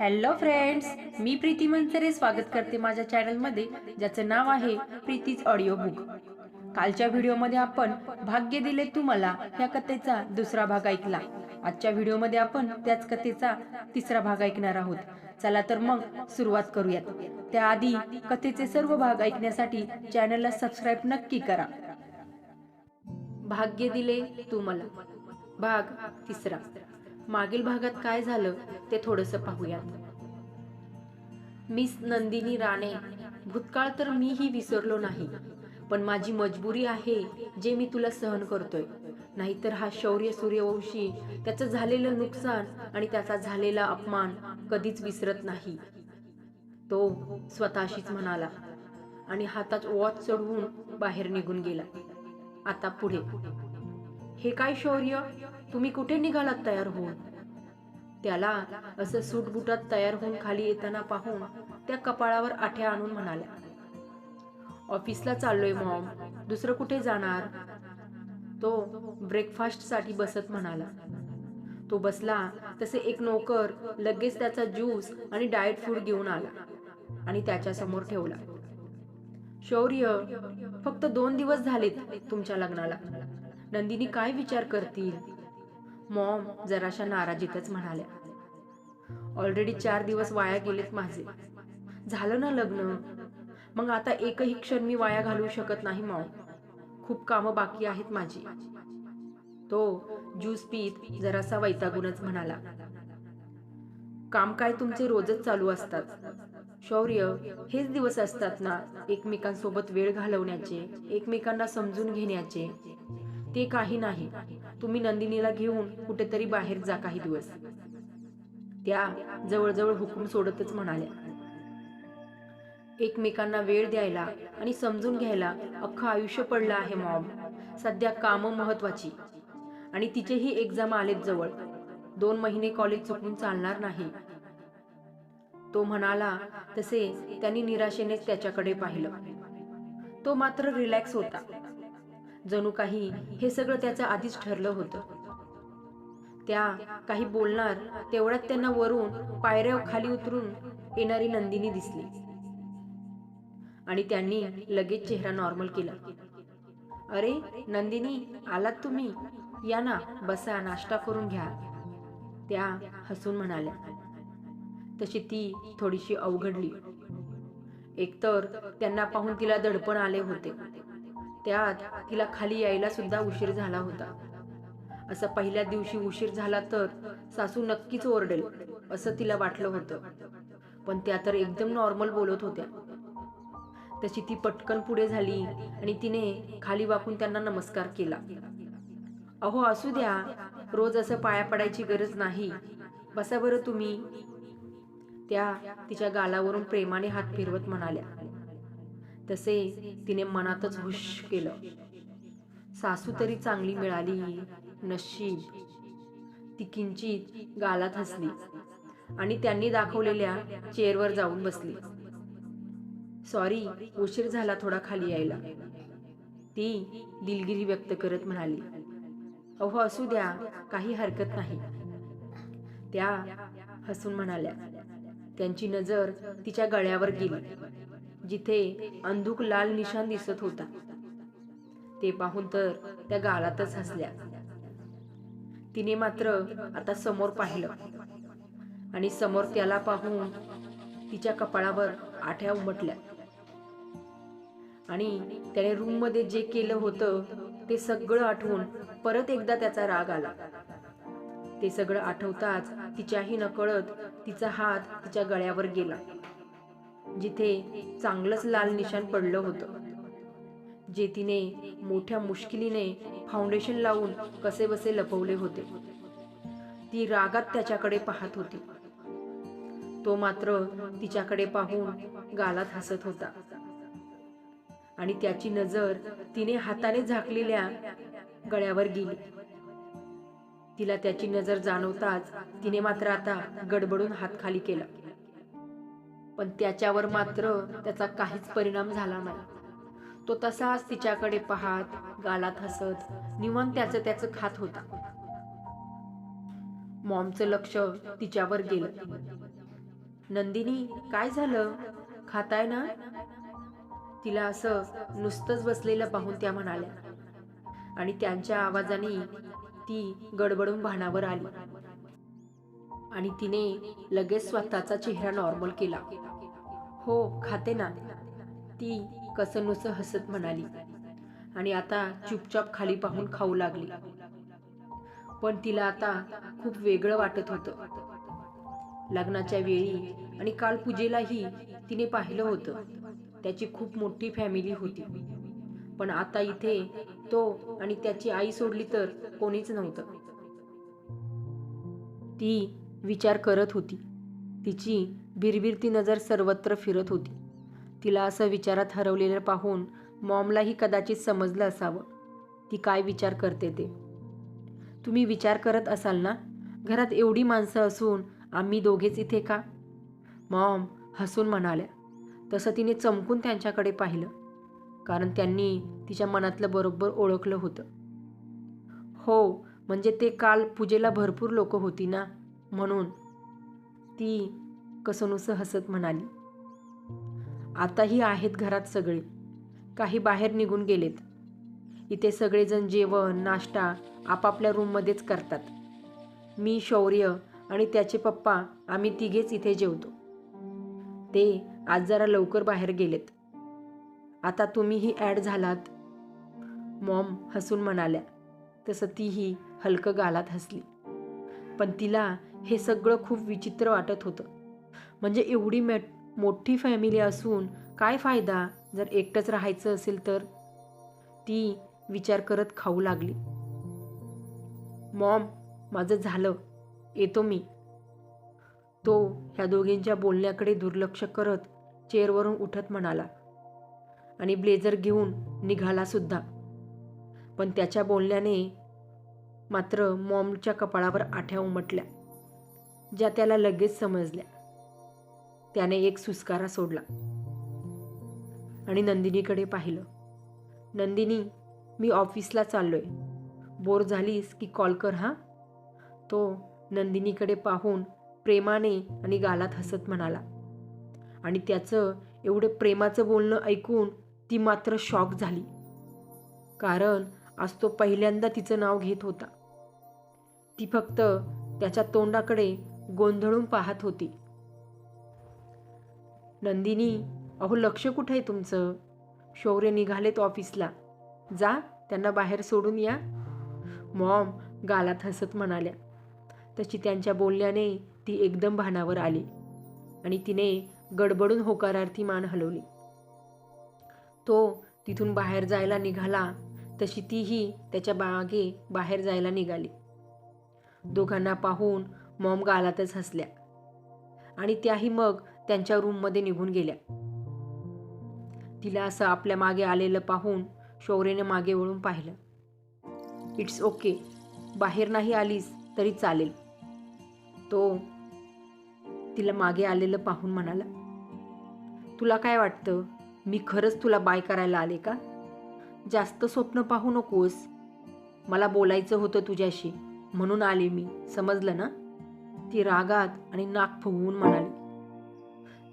Hello friends मी प्रीती मनसरे स्वागत करते माझ्या चॅनलमध्ये ज्याचं नाव आहे प्रीतीज ऑडिओ बुक कालच्या व्हिडिओमध्ये आपण भाग्य दिले तुम्हाला या कथेचा दुसरा भाग ऐकला. आजच्या व्हिडिओमध्ये आपण त्याच कथेचा तिसरा भाग ऐकणार आहोत. चला तर मग सुरुवात करूयात. त्याआधी कथेचे सर्व भाग ऐकण्यासाठी चॅनलला सबस्क्राईब नक्की करा. भाग्य दिले तुम्हाला. भाग तिसरा. मागील भागात काय झालं ते थोडस पाहूयात. मिस नंदिनी राणे भूतकाळ तर मीही विसरलो नाही पण माझी मजबुरी आहे जे मी तुला सहन करतोय. नाहीतर हा शौर्य सूर्यवंशी त्याचं झालेलं नुकसान आणि त्याचा झालेला अपमान कधीच विसरत नाही. तो स्वतःशीच म्हणाला आणि हातात वॉच चढवून बाहेर निघून गेला. आता पुढे. हे काय शौर्य? तुम्ही कुठे निघालात तयार होऊन? त्याला असं सूटबुटात तयार होऊन खाली येताना पाहून त्या कपाळावर आठ्या आणून म्हणाल्या ऑफिसला चाललोय मॉम. दुसरं कुठे जाणार? तो ब्रेकफास्टसाठी बसत म्हणाला तो बसला तसे एक नोकर लगेच त्याचा ज्यूस आणि डाएट फूड घेऊन आला आणि त्याच्यासमोर ठेवला. शौर्य फक्त दोन दिवस झालेत तुमच्या लग्नाला. नंदिनी काय विचार करतील? मॉम जराशा नाराजीतच म्हणाल्या. ऑलरेडी चार दिवस वाया गेलेत माझे. झालं ना लग्न? मग आता एकही क्षण मी वाया घालवू शकत नाही मॉम. खूप कामं बाकी आहेत माझी. तो ज्यूस पीत जरासा वैतागूनच म्हणाला. काम काय तुमचे रोजच चालू असतात. शौर्य हेच दिवस असतात ना एकमेकांसोबत वेळ घालवण्याचे एकमेकांना समजून घेण्याचे. ते काही नाही. तुम्ही नंदिनीला घेऊन कुठेतरी बाहेर जा काही दिवस. त्या जवळजवळ हुकूम सोडतच म्हणाल्या. एकमेकांना वेळ द्यायला आणि समजून घ्यायला अख्खं आयुष्य पडलं आहे मॉम. सध्या कामं महत्वाची आणि तिचेही एक्झाम आलेत जवळ. दोन महिने कॉलेज चुकून चालणार नाही. तो म्हणाला तसे त्यांनी निराशेनेच त्याच्याकडे पाहिलं. तो मात्र रिलॅक्स होता. जणू काही हे सगळं त्याचं आधीच ठरलं होतं. त्या काही बोलणार तेवढ्यात त्यांना वरून पायऱ्या खाली उतरून येणारी नंदिनी दिसली. आणि त्यांनी लगेच चेहरा नॉर्मल केला. अरे नंदिनी आलात तुम्ही? या ना बसा नाश्ता करून घ्या. त्या हसून म्हणाल्या. तशी ती थोडीशी अवघडली. एकतर त्यांना पाहून तिला दडपण आले होते. त्यात तिला खाली यायला सुद्धा उशीर झाला होता. असं पहिल्या दिवशी उशीर झाला तर सासू नक्कीच ओरडेल असं तिला वाटलं होतं. पण त्या तर एकदम नॉर्मल बोलत होत्या. तशी ती पटकन पुढे झाली आणि तिने खाली वाकून त्यांना नमस्कार केला. अहो असू द्या. रोज असं पाया पडायची गरज नाही. बसा बरं तुम्ही. त्या तिच्या गालावरून प्रेमाने हात फिरवत म्हणाल्या. तसे तिने मनातच हुश केलं. सासू तरी चांगली मिळाली नशीब. ती किंचित गालात हसली आणि त्यांनी दाखवलेल्या चेअरवर जाऊन बसली. सॉरी उशीर झाला थोडा खाली यायला. ती दिलगिरी व्यक्त करत म्हणाली अहो असू द्या काही हरकत नाही. त्या हसून म्हणाल्या. त्यांची नजर तिच्या गळ्यावर गेली. जिथे अंधुक लाल निशाण दिसत होता. ते पाहून तर त्या गालातच हसल्या. तिने मात्र आता समोर पाहिलं आणि समोर त्याला पाहून तिच्या कपाळावर आठ्या उमटल्या. आणि त्याने रूममध्ये जे केलं होतं ते सगळं आठवून परत एकदा त्याचा राग आला. ते सगळं आठवताच तिच्याही नकळत तिचा हात तिच्या गळ्यावर गेला. जिथे चांगलंच लाल निशाण पडलं होतं. जे तिने मोठ्या मुश्किलीने फाउंडेशन लावून कसे बसे लपवले होते. ती रागात त्याच्याकडे पाहत होती. तो मात्र तिच्याकडे पाहून गालात हसत होता. आणि त्याची नजर तिने हाताने झाकलेल्या गळ्यावर गेली. तिला त्याची नजर जाणवताच तिने मात्र आता गडबडून हात खाली केला. पण त्याच्यावर मात्र त्याचा काहीच परिणाम झाला नाही. तो तसाच तिच्याकडे पाहत गालात हसत निवांत त्याचं त्याचं खात होता. मॉमचं लक्ष तिच्यावर गेलं. नंदिनी काय झालं? खाताय ना? तिला असं नुसतंच बसलेलं पाहून त्या म्हणाल्या. आणि त्यांच्या आवाजाने ती गडबडून भानावर आली. आणि तिने लगेच स्वतःचा चेहरा नॉर्मल केला. हो खाते ना. ती कसनुस हसत म्हणाली. आणि आता चुपचाप खाली पाहून खाऊ लागली. पण तिला आता खूप वेगळं वाटत होतं. लग्नाच्या वेळी आणि काल पूजेलाही तिने पाहिलं होतं. त्याची खूप मोठी फॅमिली होती. पण आता इथे तो आणि त्याची आई सोडली तर कोणीच नव्हतं. ती विचार करत होती. तिची बिरबिरती नजर सर्वत्र फिरत होती. तिला असं विचारात हरवलेलं पाहून मॉमलाही कदाचित समजलं असावं. ती काय विचार करते ते? तुम्ही विचार करत असाल ना? घरात एवढी माणसं असून आम्ही दोघेच इथे का? मॉम हसून म्हणाल्या. तसं तिने चमकून त्यांच्याकडे पाहिलं. कारण त्यांनी तिच्या मनातलं बरोबर ओळखलं होतं. हो म्हणजे ते काल पूजेला भरपूर लोक होती ना? म्हणून. ती कसनुसं हसत म्हणाली. आताही आहेत घरात सगळे. काही बाहेर निघून गेलेत. इथे सगळेजण जेवण नाश्ता आपापल्या रूममध्येच करतात. मी शौर्य आणि त्याचे पप्पा आम्ही तिघेच इथे जेवतो. ते आज जरा लवकर बाहेर गेलेत. आता तुम्हीही ॲड झालात? मॉम हसून म्हणाल्या. तसं तीही हलकं गालात हसली. पण तिला हे सगळं खूप विचित्र वाटत होतं. म्हणजे एवढी मे मोठी फॅमिली असून काय फायदा? जर एकटंच राहायचं असेल तर? ती विचार करत खाऊ लागली. मॉम माझं झालं. येतो मी. तो ह्या दोघींच्या बोलण्याकडे दुर्लक्ष करत चेअरवरून उठत म्हणाला. आणि ब्लेझर घेऊन निघाला सुद्धा. पण त्याच्या बोलण्याने मात्र मॉमच्या कपाळावर आठ्या उमटल्या ज्या त्याला लगेच समजल्या. त्याने एक सुस्कारा सोडला. आणि नंदिनीकडे पाहिलं. नंदिनी मी ऑफिसला चाललोय. बोर झालीस की कॉल कर हां? तो नंदिनीकडे पाहून प्रेमाने आणि गालात हसत म्हणाला. आणि त्याचं एवढं प्रेमाचं बोलणं ऐकून ती मात्र शॉक झाली. कारण आज तो पहिल्यांदा तिचं नाव घेत होता. ती फक्त त्याच्या तोंडाकडे गोंधळून पाहत होती. नंदिनी अहो लक्ष कुठं आहे तुमचं? शौर्य निघालेत ऑफिसला. जा त्यांना बाहेर सोडून या. मॉम गालात हसत म्हणाल्या. तशी त्यांच्या बोलण्याने ती एकदम भानावर आली आणि तिने गडबडून होकारार्थी मान हलवली. तो तिथून बाहेर जायला निघाला तशी तीही त्याच्या बागे बाहेर जायला निघाली. दोघांना पाहून मॉम गालातच हसल्या. आणि त्याही मग त्यांच्या रूममध्ये निघून गेल्या. तिला असं आपल्या मागे आलेलं पाहून शौर्यने मागे वळून पाहिलं. It's okay. बाहेर नाही आलीस तरी चालेल. तो तिला मागे आलेलं पाहून म्हणाला तुला काय वाटतं? मी खरंच तुला बाय करायला आले का? जास्त स्वप्न पाहू नकोस. मला बोलायचं होतं तुझ्याशी. म्हणून आले मी. समजलं ना? ती रागात आणि नाक फुगवून म्हणाली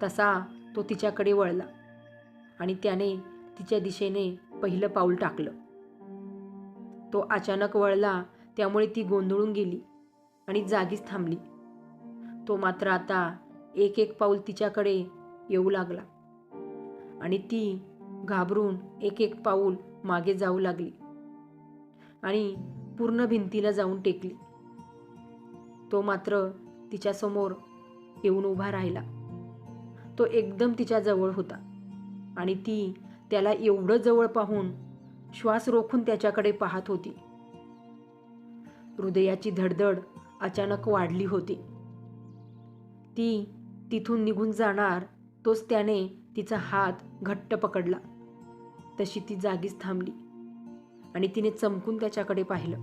तसा तो तिच्याकडे वळला आणि त्याने तिच्या दिशेने पहिलं पाऊल टाकलं. तो अचानक वळला त्यामुळे ती गोंधळून गेली आणि जागीच थांबली. तो मात्र आता एक एक पाऊल तिच्याकडे येऊ लागला आणि ती घाबरून एक एक पाऊल मागे जाऊ लागली आणि पूर्ण भिंतीला जाऊन टेकली. तो मात्र तिच्यासमोर येऊन उभा राहिला. तो एकदम तिच्या जवळ होता. आणि ती त्याला एवढं जवळ पाहून श्वास रोखून त्याच्याकडे पाहत होती. हृदयाची धडधड अचानक वाढली होती. ती तिथून निघून जाणार तोच त्याने तिचा हात घट्ट पकडला. तशी ती जागीच थांबली. आणि तिने चमकून त्याच्याकडे पाहिलं.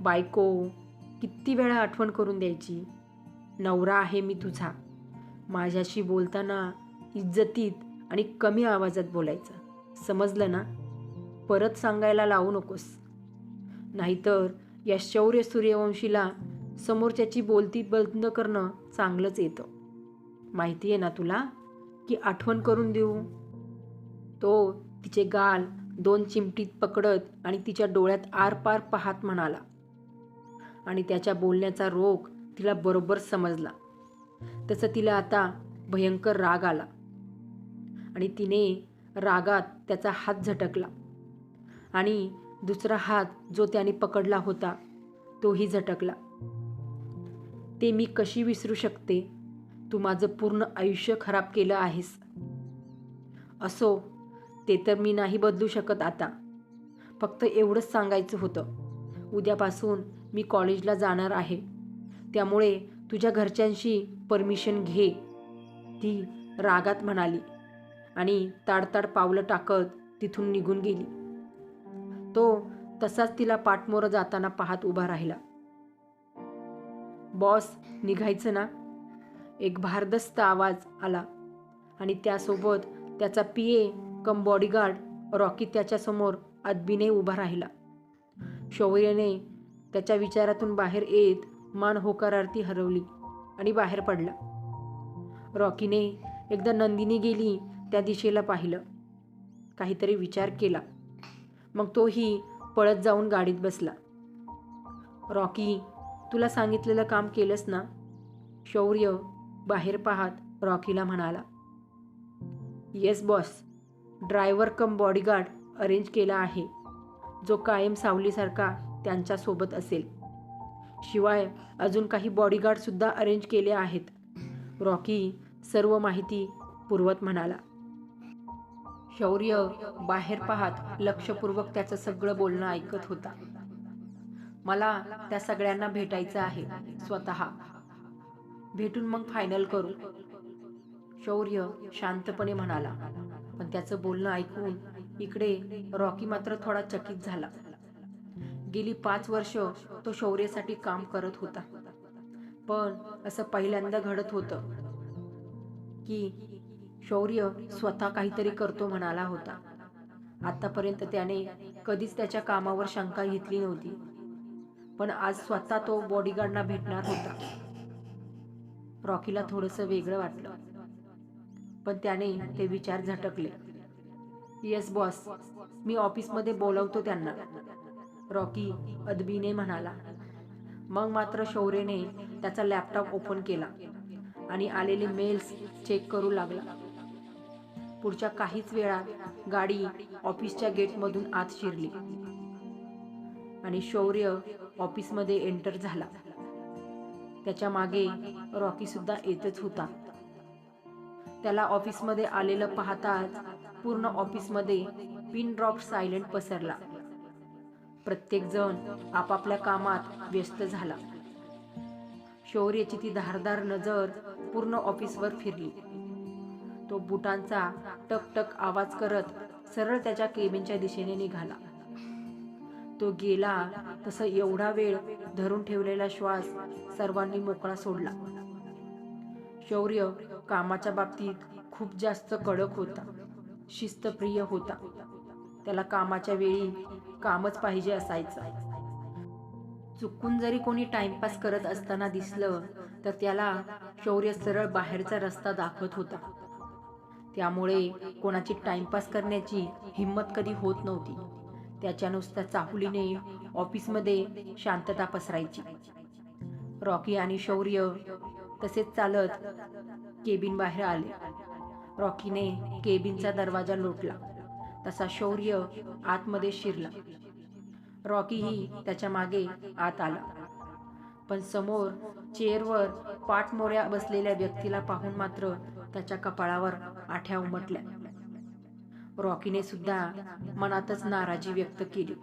बायको किती वेळा आठवण करून द्यायची? नवरा आहे मी तुझा. माझ्याशी बोलताना इज्जतीत आणि कमी आवाजात बोलायचं. समजलं ना? परत सांगायला लावू नकोस. नाहीतर या शौर्य सूर्यवंशीला समोरच्याची बोलती बंद करणं चांगलंच येतं. माहिती आहे ना तुला? की आठवण करून देऊ. तो तिचे गाल दोन चिमटीत पकडत आणि तिच्या डोळ्यात आरपार पाहत म्हणाला. आणि त्याच्या बोलण्याचा रोग तिला बरोबर समजला. तसं तिला आता भयंकर राग आला. आणि तिने रागात त्याचा हात झटकला. आणि दुसरा हात जो त्याने पकडला होता तोही झटकला. ते मी कशी विसरू शकते? तू माझं पूर्ण आयुष्य खराब केलं आहेस. असो ते तर मी नाही बदलू शकत आता. फक्त एवढंच सांगायचं होतं. उद्यापासून मी कॉलेजला जाणार आहे. त्यामुळे तुझ्या घरच्यांशी परमिशन घे. ती रागात म्हणाली आणि ताडताड पावलं टाकत तिथून निघून गेली. तो तसाच तिला पाठमोरं जाताना पाहत उभा राहिला. बॉस निघायचं ना? एक भारदस्त आवाज आला आणि त्यासोबत त्याचा पिये कम बॉडीगार्ड रॉकी त्याच्यासमोर अदबीने उभा राहिला. शौर्यने त्याच्या विचारातून बाहेर येत मान होकारार्थी हरवली आणि बाहेर पडला. रॉकीने एकदा नंदिनी गेली त्या दिशेला पाहिलं. काहीतरी विचार केला. मग तोही पळत जाऊन गाडीत बसला. रॉकी तुला सांगितलेलं काम केलंस ना? शौर्य बाहेर पाहत रॉकीला म्हणाला. Yes boss. Driver cum bodyguard arrange केला आहे. जो कायम सावलीसारखा त्यांच्यासोबत असेल. शिवाय अजून काही बॉडीगार्डसुद्धा अरेंज केले आहेत. रॉकी सर्व माहिती पुरवत म्हणाला. शौर्य बाहेर पाहत लक्षपूर्वक त्याचं सगळं बोलणं ऐकत होता. मला त्या सगळ्यांना भेटायचं आहे स्वतः. भेटून मग फायनल करू. शौर्य शांतपणे म्हणाला. पण त्याचं बोलणं ऐकून इकडे रॉकी मात्र थोडा चकित झाला. गेली पाच वर्ष तो शौर्यासाठी काम करत होता. पण असं पहिल्यांदा घडत होतं की शौर्य स्वतः काहीतरी करतो म्हणाला होता. आतापर्यंत त्याने कधीच त्याच्या कामावर शंका घेतली नव्हती. पण आज स्वतः तो बॉडीगार्डना भेटणार होता. रॉकीला थोडंसं वेगळं वाटलं. पण त्याने ते विचार झटकले. येस बॉस मी ऑफिसमध्ये बोलवतो त्यांना. रॉकी अदबीने म्हणाला मग मात्र शौर्यने त्याचा लॅपटॉप ओपन केला आणि आलेले मेल्स चेक करू लागला. पुढच्या काहीच वेळात गाडी ऑफिसच्या गेटमधून आत शिरली आणि शौर्य ऑफिसमध्ये एंटर झाला. त्याच्यामागे रॉकी सुद्धा येतच होता. त्याला ऑफिसमध्ये आलेलं पाहताच पूर्ण ऑफिसमध्ये पिन ड्रॉप सायलेंट पसरला. प्रत्येकजण आपापल्या कामात व्यस्त झाला. शौर्याची ती धारदार नजर पूर्ण ऑफिसवर फिरली. तो बुटांचा टकटक आवाज करत सरळ त्याच्या केबिनच्या दिशेने निघाला. तो गेला तसं एवढा वेळ धरून ठेवलेला श्वास सर्वांनी मोकळा सोडला. शौर्य कामाच्या बाबतीत खूप जास्त कडक होता शिस्तप्रिय होता. त्याला कामाच्या वेळी कामच पाहिजे असायचं. चुकून जरी कोणी टाइमपास करत असताना दिसलं तर त्याला शौर्य सरळ बाहेरचा रस्ता दाखवत होता. त्यामुळे कोणाची टाइमपास करण्याची हिंमत कधी होत नव्हती. त्याच्या नुसत्या चाहुलीने ऑफिसमध्ये शांतता पसरायची. रॉकी आणि शौर्य तसेच चालत केबिन बाहेर आले. रॉकीने केबिनचा दरवाजा लोटला. तसा शौर्य आतमध्ये शिरला. रॉकीही त्याच्यामागे आत आला. पण समोर चेअरवर पाठमोऱ्या बसलेल्या व्यक्तीला पाहून मात्र त्याच्या कपाळावर आठ्या उमटल्या. रॉकीने सुद्धा मनातच नाराजी व्यक्त केली.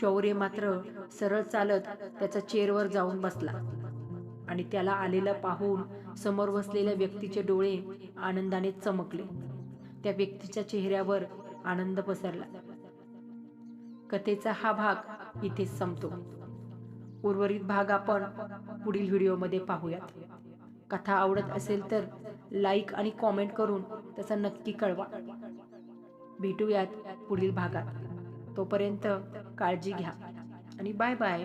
शौर्य मात्र सरळ चालत त्याचा चेअरवर जाऊन बसला आणि त्याला आलेलं पाहून समोर बसलेल्या व्यक्तीचे डोळे आनंदाने चमकले. त्या व्यक्तीच्या चेहऱ्यावर आनंद पसरला. कथेचा हा भाग इथेच संपतो. उर्वरित भाग आपण पुढील व्हिडिओमध्ये पाहूयात. कथा आवडत असेल तर लाईक आणि कॉमेंट करून त्याचा नक्की कळवा. भेटूयात पुढील भागात. तोपर्यंत काळजी घ्या आणि बाय बाय.